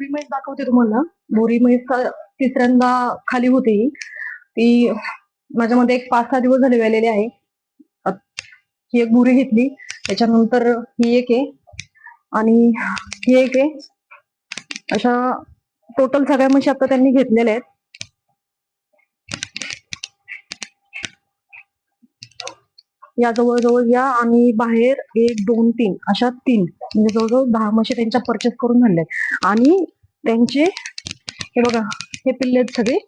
बोरी म्हैस दाखवते तुम्हाला. बोरी म्हैस तिसऱ्यांदा खाली होते ही. ती माझ्यामध्ये एक पाच सहा दिवस झाले वेलेली आहे. ही एक भुरी घेतली. त्याच्यानंतर ही एक आहे. आणि ही एक आहे. अशा टोटल सगळ्या म्हशी आता त्यांनी घेतलेल्या आहेत. या जवळजवळ या आणि बाहेर एक दोन तीन अशा तीन. म्हणजे जवळजवळ दहा म्हशी त्यांच्या परचेस करून झाले आणि त्यांचे हे बघा हे पिल्ले आहेत सगळे.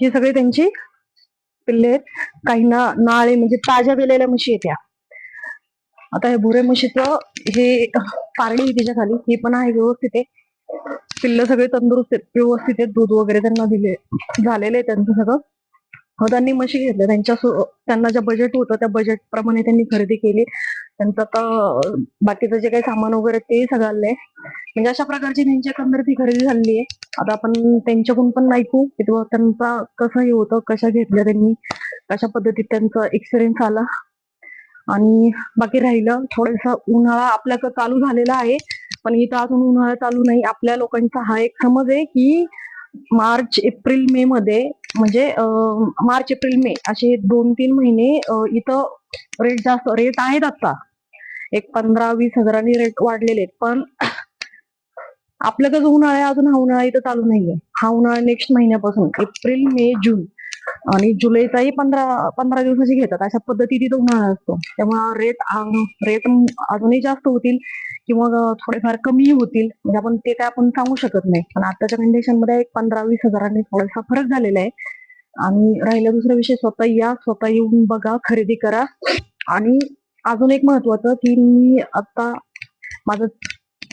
हे सगळे त्यांची पिल्ले आहेत. काहींना नाळे म्हणजे ताज्या गेलेल्या म्हशी आहेत त्या आता हे भुरे म्हशीचं हे पारडी आहे तिच्या खाली हे पण आहे व्यवस्थित आहे. पिल्ल सगळे तंदुरुस्त आहेत. व्यवस्थित आहेत. दूध वगैरे त्यांना दिले झालेले आहे त्यांचं सगळं. त्यांनी म्हशी घेतल्या. त्यांच्या त्यांना ज्या बजेट होतं त्या बजेट प्रमाणे त्यांनी खरेदी केली. त्यांचं आता बाकीचं जे काही सामान वगैरे ते सगळं आलंय म्हणजे अशा प्रकारची त्यांची एकंदरीत ही खरेदी झालेली आहे. आता आपण त्यांच्याकडून पण ऐकू की त्यांचा कसं हे होतं कशा घेतल्या त्यांनी कशा पद्धतीत त्यांचा एक्सपिरियन्स आला. आणि बाकी राहिलं थोडस उन्हाळा आपल्याकडे चालू झालेला आहे. पण इथं अजून उन्हाळा चालू नाही. आपल्या लोकांचा हा एक समज आहे की मार्च एप्रिल मे मध्ये म्हणजे मार्च एप्रिल मे असे दोन तीन महिने इथं रेट जास्त रेट आहेत आता. एक पंधरा वीस हजारांनी रेट वाढलेले आहेत. पण आपल्याकडे जो उन्हाळा अजून हा उन्हाळा इथं चालू नाहीये. हा उन्हाळा नेक्स्ट महिन्यापासून एप्रिल मे जून. आणि जुलैचाही पंधरा पंधरा दिवसाची घेतात. अशा पद्धती तिथे उन्हाळा असतो. त्यामुळे रेट रेट अजूनही जास्त होतील किंवा थोडेफार कमी होतील. म्हणजे आपण ते काय आपण सांगू शकत नाही. पण आताच्या कंडिशनमध्ये एक पंधरा वीस हजारांनी थोडासा फरक झालेला आहे. आणि राहिला दुसरा विषय स्वतः या स्वतः येऊन बघा खरेदी करा. आणि अजून एक महत्वाचं की मी आता माझं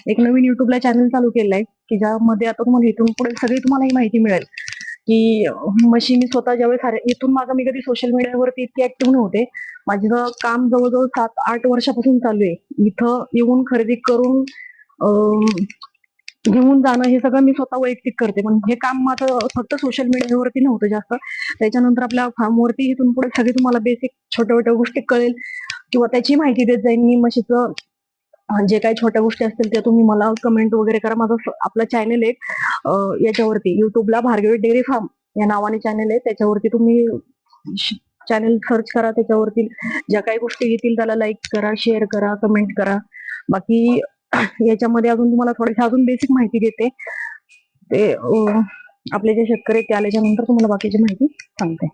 एक नवीन युट्यूबला चॅनल चालू केलंय की ज्यामध्ये आता तुम्हाला इथून पुढे सगळी तुम्हाला ही माहिती मिळेल. की मशी मी स्वतः ज्यावेळेस हार- इथून माझं मी कधी सोशल मीडियावरती इतकी ऍक्टिव्ह नव्हते. माझं काम जवळजवळ सात आठ वर्षापासून चालू आहे. इथं येऊन खरेदी करून घेऊन जाणं हे सगळं मी स्वतः वैयक्तिक करते. पण हे काम माझं फक्त सोशल मीडियावरती नव्हतं जास्त. त्याच्यानंतर आपल्या फार्मवरती इथून पुढे सगळे तुम्हाला बेसिक छोट्या छोट्या गोष्टी कळेल किंवा त्याची माहिती देत जाईन मी म्हशीचं जे काही छोट्या गोष्टी असतील त्या तुम्ही मला कमेंट वगैरे करा. माझं आपला चॅनल आहे याच्यावरती युट्यूबला भार्गवी डेअरी फार्म या नावाने चॅनल आहे. त्याच्यावरती तुम्ही चॅनल सर्च करा. त्याच्यावरती ज्या काही गोष्टी येतील त्याला लाईक करा शेअर करा कमेंट करा. बाकी याच्यामध्ये अजून तुम्हाला थोडीशी अजून बेसिक माहिती देते. ते आपले जे शेतकरी ते आल्याच्यानंतर तुम्हाला बाकीची माहिती सांगते.